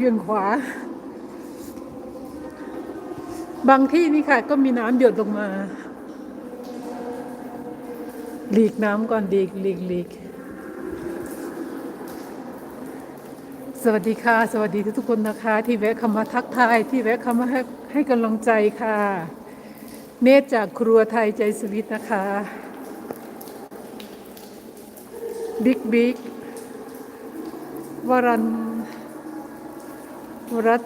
เบี่ยงขวา บางที่นี่ค่ะ ก็มีน้ำหยดลงมา หลีกน้ำก่อนดีกหลีกหลีกสวัสดีค่ะ สวัสดีทุกคนนะคะ ที่แวะเข้ามาทักทาย ที่แวะเข้ามาให้ให้กำลังใจค่ะ เนตจากครัวไทยใจสวิตนะคะ บิ๊กบิ๊กวรัน รัต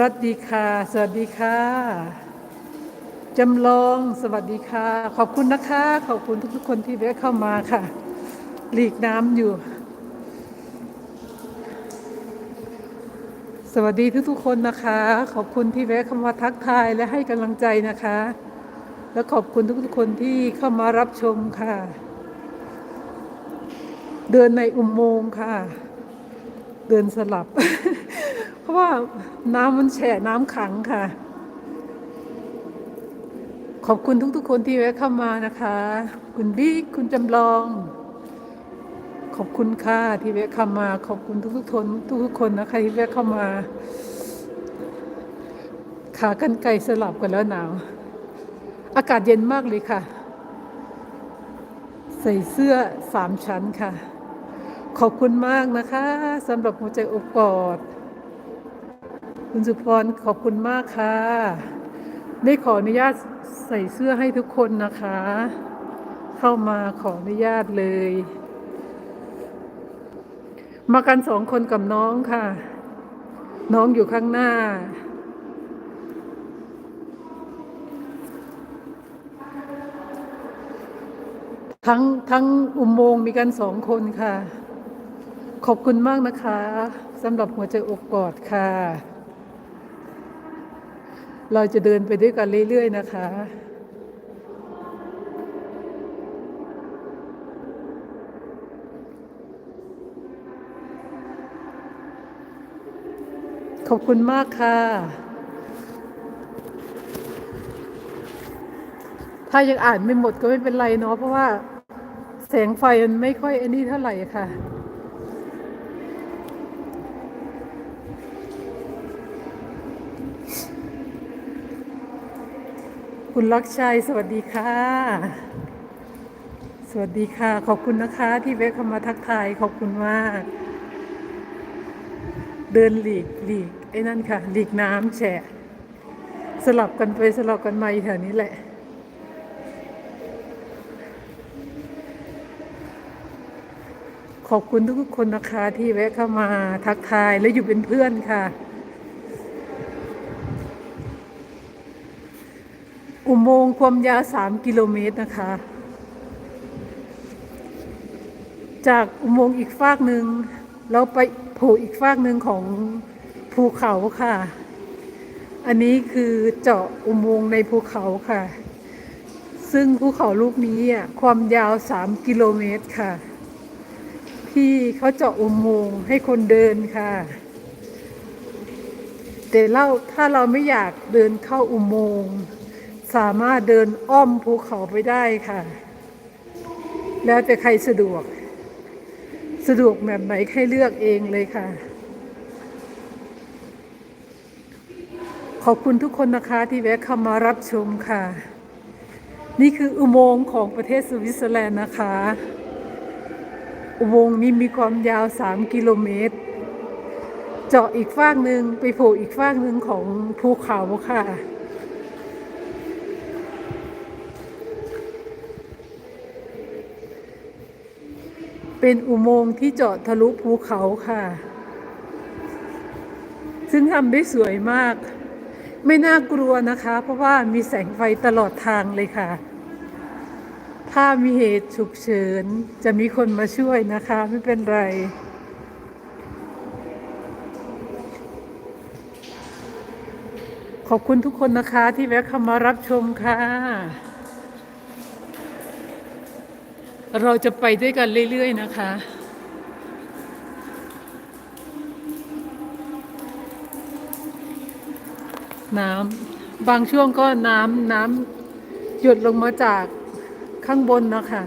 รัตดีค่ะ สวัสดีค่ะ จำลองสวัสดีค่ะ ขอบคุณนะคะ ขอบคุณทุกๆคนที่แวะเข้ามาค่ะ หลีกน้ำอยู่ สวัสดีทุกๆคนนะคะ ขอบคุณที่แวะเข้ามาทักทายและให้กำลังใจนะคะ และขอบคุณทุกๆคนที่เข้ามารับชมค่ะ เดินในอุโมงค์ค่ะ เดินสลับ เพราะว่าน้ำมันแฉะน้ำขังค่ะ ขอบคุณทุกๆคนที่แวะเข้ามานะคะ คุณบิ๊กคุณจำลอง ขอบคุณค่ะที่แวะเข้ามา ขอบคุณทุกๆคนทุกๆคนนะคะที่แวะเข้ามาขากันไกลสลับกันแล้วหนาว อากาศเย็นมากเลยค่ะ ใส่เสื้อสามชั้นค่ะ ขอบคุณมากนะคะสำหรับหัวใจอบกอด คุณสุพรขอบคุณมากค่ะ ได้ขออนุญาตใส่เสื้อให้ทุกคนนะคะ เข้ามาขออนุญาตเลย มากันสองคนกับน้องค่ะ น้องอยู่ข้างหน้าทั้งทั้งอุโมงค์มีกันสองคนค่ะ ขอบคุณมากนะคะสำหรับหัวใจอกกอดค่ะ เราจะเดินไปด้วยกันเรื่อย ๆ นะคะ ขอบคุณมากค่ะ ถ้ายังอ่านไม่หมดก็ไม่เป็นไรเนาะเพราะว่าแสงไฟมันไม่ค่อยอันนี้เท่าไหร่ค่ะ คุณลักชัย สวัสดีค่ะ สวัสดีค่ะ ขอบคุณนะคะ ที่แวะเข้ามาทักทายขอบคุณมาก เดินหลีกหลีกไอ้นั่นค่ะ หลีกน้ำแฉะสลับกันไปสลับกันมาอยู่แถวนี้แหละขอบคุณทุกๆคนนะคะที่แวะเข้ามาทักทายและอยู่เป็นเพื่อนค่ะ โมงค์ความยาว 3 กิโลเมตรนะคะ จากอุโมงค์อีกฟากหนึ่งเราไปโผล่อีกฟากหนึ่งของภูเขาค่ะ อันนี้คือเจาะอุโมงค์ในภูเขาค่ะ ซึ่งภูเขาลูกนี้อะความยาว 3 กิโลเมตรค่ะ ที่เขาเจาะอุโมงค์ให้คนเดินค่ะแต่เราถ้าเราไม่อยากเดินเข้าอุโมงค์ สามารถเดินอ้อมภูเขาไปได้ค่ะ แล้วแต่ใครสะดวก สะดวกแบบไหนให้เลือกเองเลยค่ะ ขอบคุณทุกคนนะคะที่แวะเข้ามารับชมค่ะ นี่คืออุโมงค์ของประเทศสวิตเซอร์แลนด์นะคะ อุโมงค์นี้มีความยาว 3 กิโลเมตร เจาะอีกฟากหนึ่งไปโผล่อีกฟากหนึ่งของภูเขาค่ะ เป็นอุโมงค์ที่เจาะทะลุภูเขาค่ะ ซึ่งทำได้สวยมาก ไม่น่ากลัวนะคะ เพราะว่ามีแสงไฟตลอดทางเลยค่ะ ถ้ามีเหตุฉุกเฉิน จะมีคนมาช่วยนะคะ ไม่เป็นไรขอบคุณทุกคนนะคะที่แวะเข้ามารับชมค่ะ เราจะไปด้วยกันเรื่อย ๆ นะคะ น้ำบางช่วงก็น้ำน้ำหยดลงมาจากข้างบนนะคะ